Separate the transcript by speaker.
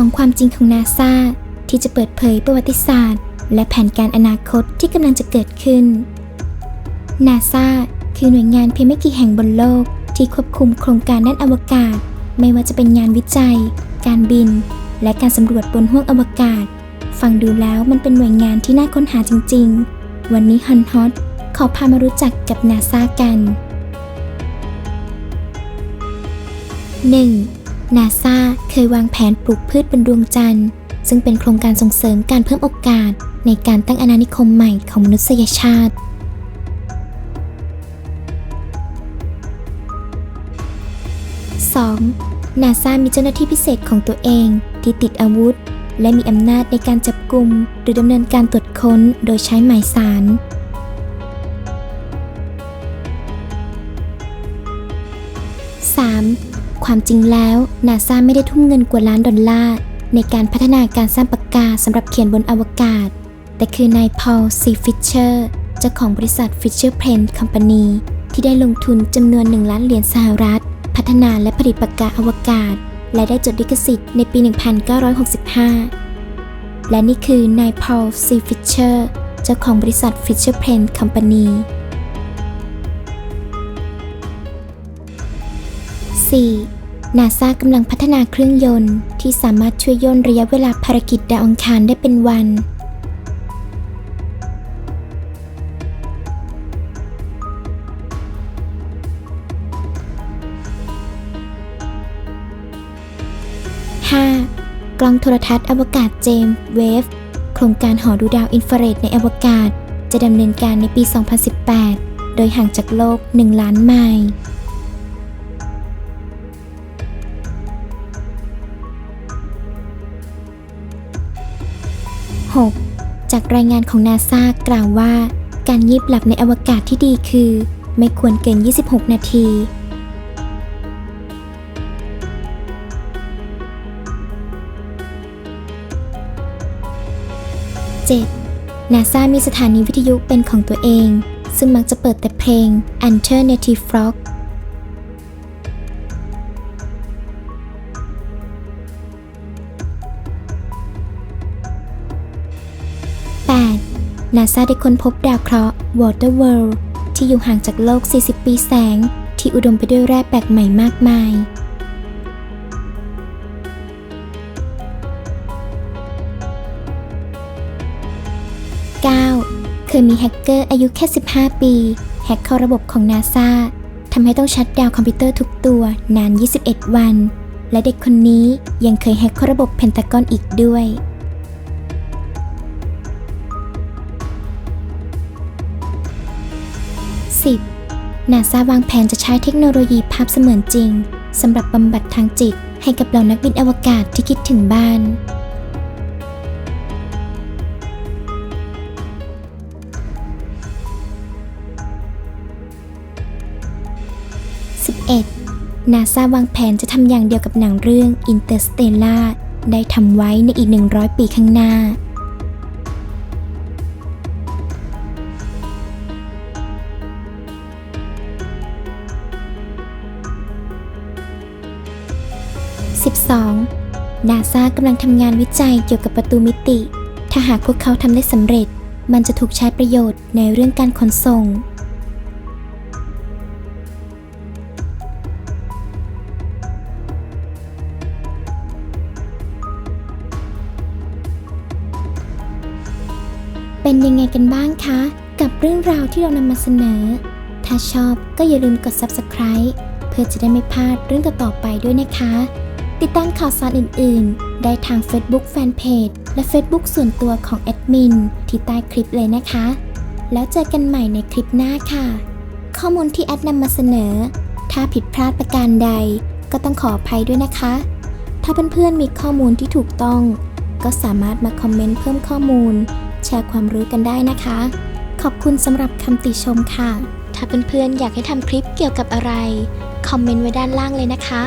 Speaker 1: 12 ความจริงของนาซาที่จะเปิดเผยประวัติศาสตร์ และแผนการอนาคตที่กำลังจะเกิดขึ้น นาซาคือหน่วยงานเพียงไม่กี่แห่งบนโลกที่ควบคุมโครงการด้านอวกาศ ไม่ว่าจะเป็นงานวิจัย การบิน และการสำรวจบนห้วงอวกาศ ฟังดูแล้วมันเป็นหน่วยงานที่น่าค้นหาจริง ๆ วันนี้ฮันฮอตขอพามารู้จักกับนาซากัน 1. นาซาเคยวางแผนปลูกพืชบนดวงจันทร์ ซึ่งเป็นโครงการส่งเสริมการเพิ่มโอกาส ในการตั้งอาณานิคมใหม่ของมนุษยชาติ 2. นาซามีเจ้าหน้าที่พิเศษของตัวเองที่ติดอาวุธ และมีอำนาจในการจับกลุ่มหรือดำเนินการตรวจค้นโดยใช้หมายสาร 3. ความจริงแล้วนาซาไม่ได้ทุ่มเงินกว่าล้านดอลลาร์ในการพัฒนาการสร้างปากกาสำหรับเขียนบนอวกาศ แต่คือนายพอลซีฟิชเชอร์เจ้าของบริษัท Fisher p r e n Company ที่ได้ลงทุนจำนวน 1 ล้านเหรียญสหรัฐ พัฒนาและผลิตปากกาอวกาศ และได้จดลิขสิทธิ์ในปี 1965 และนี่คือนายพอลซีฟิชเชอร์เจ้าของบริษัท Fisher p r e n Company 4. นาซากำลังพัฒนาเครื่องยนต์ที่สามารถช่วยย่นระยะเวลาภารกิจดาวอังคารได้เป็นวัน 5. กล้องโทรทัศน์อวกาศเจมส์เวฟโครงการหอดูดาวอินฟราเรดในอวกาศ จะดำเนินการในปี 2018 โดยห่างจากโลก 1 ล้านไมล์ 6. จากรายงานของนาซากล่าวว่า การยีบหลับในอวกาศที่ดีคือ ไม่ควรเกิน 26 นาที 7. นาซามีสถานีวิทยุเป็นของตัวเอง ซึ่งมักจะเปิดแต่เพลง Alternative Frog 8. นาซาได้ค้นพบดาวเคราะห์ Water World ที่อยู่ห่างจากโลก 40 ปีแสง ที่อุดมไปด้วยแร่แปลกใหม่มากมาย 9. เคยมีแฮกเกอร์อายุแค่ 15 ปี แฮกเข้าระบบของนาซาทำให้ต้องชัดดาวคอมพิวเตอร์ทุกตัวนาน 21 วัน และเด็กคนนี้ยังเคยแฮกเข้าระบบเพนทากอนอีกด้วย 10. นาซาวางแผนจะใช้เทคโนโลยีภาพเสมือนจริงสำหรับบำบัดทางจิตให้กับเหล่านักบินอวกาศที่คิดถึงบ้าน 11. นาซาวางแผนจะทำอย่างเดียวกับหนังเรื่อง Interstellar ได้ทำไว้ในอีก 100 ปีข้างหน้า 12. นาซากำลังทำงานวิจัยเกี่ยวกับประตูมิติ ถ้าหากพวกเขาทำได้สำเร็จ มันจะถูกใช้ประโยชน์ในเรื่องการขนส่ง เป็นยังไงกันบ้างคะ กับเรื่องราวที่เรานำมาเสนอ ถ้าชอบก็อย่าลืมกด subscribe เพื่อจะได้ไม่พลาดเรื่องต่อๆไปด้วยนะคะ ติดตามข่าวสารอื่น ๆ ได้ทาง Facebook Fanpage และ Facebook ส่วนตัวของแอดมินที่ใต้คลิปเลยนะคะ แล้วเจอกันใหม่ในคลิปหน้าค่ะ ข้อมูลที่แอดนำมาเสนอ ถ้าผิดพลาดประการใด ก็ต้องขออภัยด้วยนะคะ ถ้าเพื่อนๆมีข้อมูลที่ถูกต้อง ก็สามารถมาคอมเมนต์เพิ่มข้อมูล แชร์ความรู้กันได้นะคะ ขอบคุณสำหรับคำติชมค่ะ ถ้าเพื่อนๆอยากให้ทำคลิปเกี่ยวกับอะไร คอมเมนต์ไว้ด้านล่างเลยนะคะ